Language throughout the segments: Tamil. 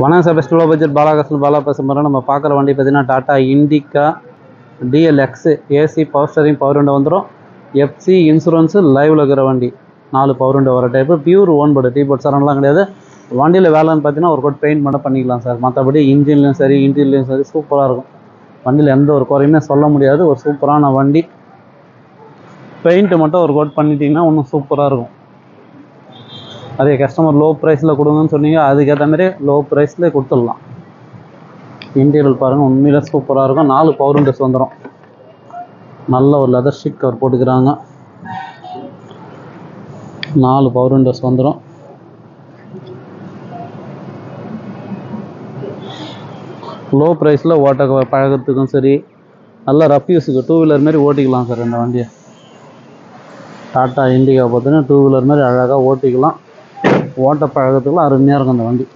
வணக்கம் sir. Best low budget Balakasan Bala பேசுகிறோம் நம்ம பார்க்குற வண்டி பார்த்தீங்கன்னா Tata Indica DLX AC power steering power window வந்துடும் எஃப்சி இன்சூரன்ஸு லைவில் இருக்கிற வண்டி. நாலு பவர் விண்டோ வர type pure own board T board சரம்லாம் கிடையாது. வண்டியில் வேலைன்னு பார்த்தீங்கன்னா ஒரு கோட் பெயிண்ட் மட்டும் பண்ணிக்கலாம் சார். மற்றபடி இன்ஜின்லையும் சரி இன்டீரியர்லையும் சரி சூப்பராக இருக்கும். வண்டியில் எந்த ஒரு குறையுமே சொல்ல முடியாது. ஒரு சூப்பரான வண்டி. பெயிண்ட்டு மட்டும் ஒரு கோட் பண்ணிட்டீங்கன்னா இன்னும் சூப்பராக இருக்கும். அதே கஸ்டமர் லோ ப்ரைஸில் கொடுங்கன்னு சொன்னீங்க அதுக்கேற்ற மாதிரி லோ ப்ரைஸ்லேயே கொடுத்துடலாம். இன்டீரியல் பாருங்கள் உண்மையில சூப்பராக இருக்கும். நாலு பவர் விண்டோஸ் வந்துடும் நல்ல ஒரு லெதர் ஷீட் கவர் போட்டுக்கிறாங்க. நாலு பவர் விண்டோஸ் வந்துடும் லோ ப்ரைஸில் ஓட்ட பழகிறதுக்கும் சரி நல்ல ரஃப் யூஸுக்கு டூ வீலர் மாதிரி ஓட்டிக்கலாம் சார் இந்த வண்டியை. டாட்டா இண்டிகா பார்த்தீங்கன்னா டூ வீலர் மாதிரி அழகாக ஓட்டிக்கலாம். ஓட்ட பழகத்துக்குலாம் அருமையாக இருக்கும் அந்த வண்டி.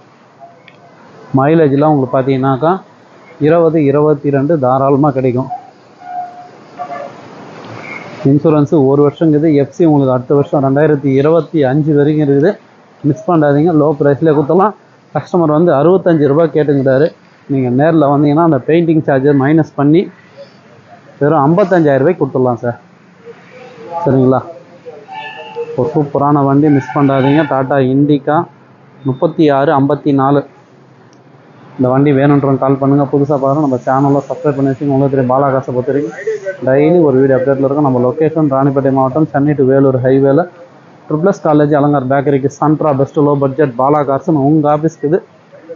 மைலேஜ்லாம் உங்களுக்கு பார்த்தீங்கன்னாக்கா இருபது இருபத்தி ரெண்டு தாராளமாக கிடைக்கும். இன்சூரன்ஸு ஒரு வருஷங்கிறது எஃப்சி உங்களுக்கு அடுத்த வருஷம் ரெண்டாயிரத்தி இருபத்தி அஞ்சு வரைக்கும் இருக்குது. மிஸ் பண்ணாதீங்க. லோ ப்ரைஸ்லேயே கொடுத்தலாம் கஸ்டமர் வந்து அறுபத்தஞ்சு ரூபாய் கேட்டுங்கிறாரு நீங்கள் நேரில் வந்தீங்கன்னா அந்த பெயிண்டிங் சார்ஜர் மைனஸ் பண்ணி வெறும் ஐம்பத்தஞ்சாயிரம் ரூபாய்க்கு கொடுத்துடலாம் சார். சரிங்களா? ஒரு சூப்பரான வண்டி மிஸ் பண்ணாதீங்க. டாட்டா இண்டிகா முப்பத்தி ஆறு ஐம்பத்தி நாலு இந்த வண்டி வேணுன்றவங்க கால் பண்ணுங்கள் புதுசாக பாருங்கள் நம்ம சேனலில் சப்ஸ்கிரைப் பண்ணி வச்சுங்க உங்களுக்கு தெரியும் பாலாகாசை பொறுத்த வரைக்கும் டெய்லி ஒரு வீடியோ அப்டேட்டில் இருக்கும். நம்ம லொக்கேஷன் ராணிப்பேட்டை மாவட்டம் சென்னை டு வேலூர் ஹைவேல ட்ரிப்ளஸ் காலேஜ் அலங்கார் பேக்கரிக்கு சன்ட்ரா பெஸ்ட்டு லோ பட்ஜெட் பாலாகாசன் உங்கள் ஆஃபீஸ்க்கு இது.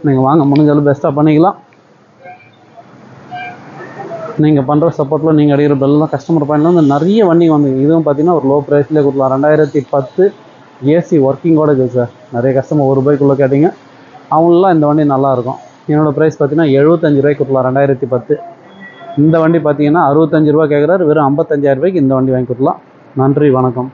நீங்கள் வாங்க முடிஞ்சாலும் பெஸ்ட்டாக பண்ணிக்கலாம். நீங்கள் பண்ணுற சப்போர்ட்டில் நீங்கள் அடிக்கிற பெல்லாம் கஸ்டமர் பாயிண்ட்ல வந்து நிறைய வண்டி வந்து இதுவும் பார்த்தீங்கன்னா ஒரு லோ ப்ரைஸ்லேயே கொடுக்கலாம். ரெண்டாயிரத்தி பத்து ஏசி ஒர்க்கிங்கோட இருக்குது சார் நிறைய கஸ்டமர் ஒரு ரூபாய்க்குள்ளே கேட்டிங்க. அவங்களெலாம் இந்த வண்டி நல்லாயிருக்கும் என்னோடய ப்ரைஸ் பார்த்தீங்கன்னா எழுபத்தஞ்சு ரூபாய்க்கு கொடுக்கலாம் ரெண்டாயிரத்தி பத்து. இந்த வண்டி பார்த்தீங்கன்னா அறுபத்தஞ்சு ரூபா கேட்குறாரு வெறும் ஐம்பத்தஞ்சாயிரம் ரூபாய்க்கு இந்த வண்டி வாங்கி கொடுக்கலாம். நன்றி வணக்கம்.